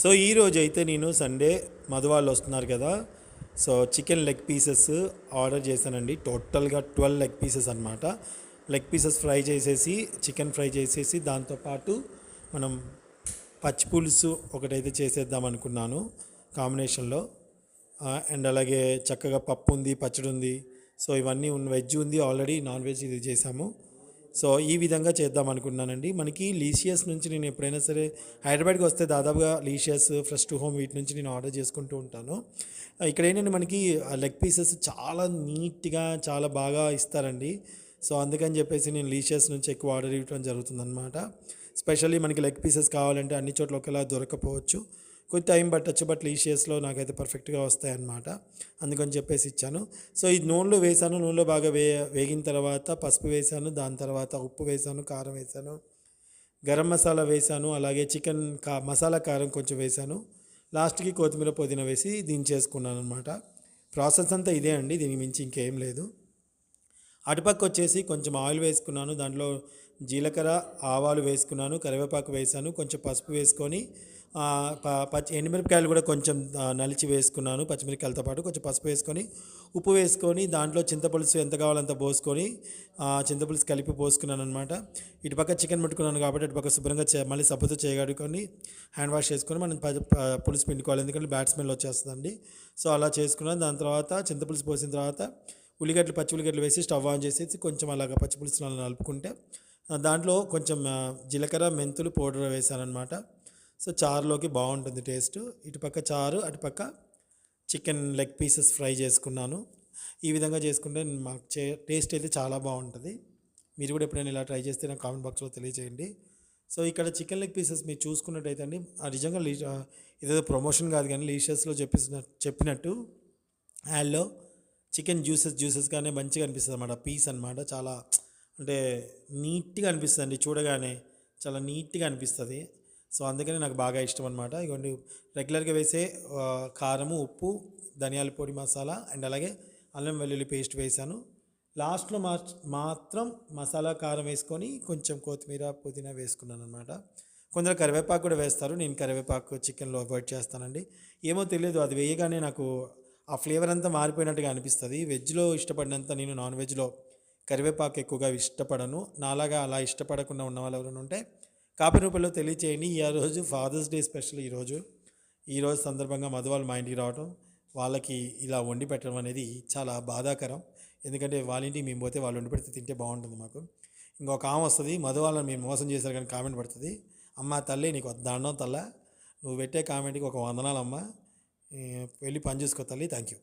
So ఈరోజు అయితే నేను సండే మధు వాళ్ళు వస్తున్నారు కదా. So chicken leg pieces order చేశానండి. టోటల్గా ట్వెల్వ్ లెగ్ పీసెస్ అనమాట లెగ్ పీసెస్ ఫ్రై చేసేసి చికెన్ ఫ్రై చేసేసి దాంతోపాటు మనం పచ్చి పులుసు ఒకటైతే చేసేద్దాం అనుకున్నాను కాంబినేషన్లో. అండ్ అలాగే చక్కగా పప్పు ఉంది పచ్చడి ఉంది. సో ఇవన్నీ ఉన్న వెజ్ ఉంది ఆల్రెడీ నాన్ వెజ్ ఇది చేసాము. సో ఈ విధంగా చేద్దాం అనుకున్నానండి మనకి లీషియస్ నుంచి నేను ఎప్పుడైనా సరే హైదరాబాద్కి వస్తే దాదాపుగా లీషియస్ ఫ్రెష్ టు హోమ్ వీటి నుంచి నేను ఆర్డర్ చేసుకుంటూ ఉంటాను. ఇక్కడ ఏంటంటే మనకి లెగ్ పీసెస్ చాలా నీట్గా చాలా బాగా ఇస్తారండి. సో అందుకని చెప్పేసి నేను లీషియస్ నుంచి ఎక్కువ ఆర్డర్ ఇవ్వడం జరుగుతుందన్నమాట. స్పెషల్లీ మనకి లెగ్ పీసెస్ కావాలంటే అన్ని చోట్ల ఒకేలా దొరకపోవచ్చు. కొంచెం టైం పట్టచ్చు బట్ లీషియస్లో నాకైతే పర్ఫెక్ట్గా వస్తాయన్నమాట. అందుకని చెప్పేసి ఇచ్చాను. సో ఈ నూనెలో వేసాను. నూనెలో బాగా వే వేగిన తర్వాత పసుపు వేసాను. దాని తర్వాత ఉప్పు వేసాను కారం వేసాను. గరం మసాలా వేసాను. అలాగే చికెన్ కా మసాలా కారం కొంచెం వేసాను. లాస్ట్కి కొత్తిమీర పుదీనా వేసి దించేసుకున్నాను అనమాట ప్రాసెస్ అంతా ఇదే అండి. దీనికి మించి ఇంకేం లేదు. అటుపక్క వచ్చేసి కొంచెం ఆయిల్ వేసుకున్నాను దాంట్లో జీలకర్ర ఆవాలు వేసుకున్నాను కరివేపాకు వేసాను కొంచెం పసుపు వేసుకొని ప- పచ్చి ఎండుమిరపకాయలు కూడా కొంచెం నలిచి వేసుకున్నాను పచ్చిమిరపకాయలతో పాటు కొంచెం పసుపు వేసుకొని ఉప్పు వేసుకొని దాంట్లో చింతపులుసు ఎంత కావాలంత పోసుకొని చింతపులుసు కలిపి పోసుకున్నాను అనమాట ఇటుపక్క చికెన్ పెట్టుకున్నాను కాబట్టి ఇటుపక్క శుభ్రంగా చే మళ్ళీ సబ్బుతో చేయగడుకొని హ్యాండ్ వాష్ చేసుకొని మనం ప- పులుసు పిండుకోవాలి. ఎందుకంటే బ్యాట్స్మెన్ వచ్చేస్తుందండి. సో అలా చేసుకున్నాను. దాని తర్వాత చింతపులుసు పోసిన తర్వాత ఉల్లిగడ్డలు పచ్చి ఉల్లిగడ్డలు వేసి స్టవ్ ఆన్ చేసేసి కొంచెం అలాగా పచ్చి పులుసు నలుపుకుంటే దాంట్లో కొంచెం జీలకర్ర మెంతులు పౌడర్ వేసానమాట సో చారులోకి బాగుంటుంది టేస్ట్. ఇటుపక్క చారు అటుపక్క చికెన్ లెగ్ పీసెస్ ఫ్రై చేసుకున్నాను. ఈ విధంగా చేసుకుంటే మాకు చే టేస్ట్ అయితే చాలా బాగుంటుంది. మీరు కూడా ఎప్పుడైనా ఇలా ట్రై చేస్తే నాకు కామెంట్ బాక్స్లో తెలియజేయండి. సో ఇక్కడ చికెన్ లెగ్ పీసెస్ మీరు చూసుకున్నట్టయితే అండి ఆ నిజంగా లీ ఇదేదో ప్రమోషన్ కాదు కానీ లీషియస్లో చెప్పిన చెప్పినట్టు యాడ్లో చికెన్ జ్యూసెస్ జ్యూసెస్గానే మంచిగా అనిపిస్తుంది అనమాట పీస్ అనమాట చాలా అంటే నీట్గా అనిపిస్తుంది అండి చూడగానే చాలా నీట్గా అనిపిస్తుంది. సో అందుకని నాకు బాగా ఇష్టం అనమాట ఇగోండి రెగ్యులర్గా వేసే కారము ఉప్పు ధనియాల పొడి మసాలా అండ్ అలాగే అల్లం వెల్లుల్లి పేస్ట్ వేసాను. లాస్ట్లో మా మాత్రం మసాలా కారం వేసుకొని కొంచెం కొత్తిమీర పుదీనా వేసుకున్నాను అనమాట కొందరు కరివేపాకు కూడా వేస్తారు. నేను కరివేపాకు చికెన్లో అవాయిడ్ చేస్తానండి. ఏమో తెలియదు. అది వేయగానే నాకు ఆ ఫ్లేవర్ అంతా మారిపోయినట్టుగా అనిపిస్తుంది. వెజ్లో ఇష్టపడినంత నేను నాన్ వెజ్లో కరివేపాకు ఎక్కువగా ఇష్టపడను. నాలాగా అలా ఇష్టపడకుండా ఉన్న వాళ్ళు ఎవరైనా ఉంటే కాపీ రూపంలో తెలియచేయండి. ఈ రోజు ఫాదర్స్ డే స్పెషల్ ఈరోజు ఈరోజు సందర్భంగా మధువాళ్ళు మా ఇంటికి రావడం వాళ్ళకి ఇలా వండి పెట్టడం అనేది చాలా బాధాకరం. ఎందుకంటే వాళ్ళ ఇంటికి మేము పోతే వాళ్ళు వండి పెడితే తింటే బాగుంటుంది మాకు. ఇంకొక ఆమె వస్తుంది మధు వాళ్ళని మేము మోసం చేశారు కానీ కామెంట్ పడుతుంది. అమ్మ తల్లి నీకు ఒక దండం తల్ల. నువ్వు పెట్టే కామెంట్కి ఒక వందనాలమ్మ. వెళ్ళి పని చూసుకో తల్లి. Thank you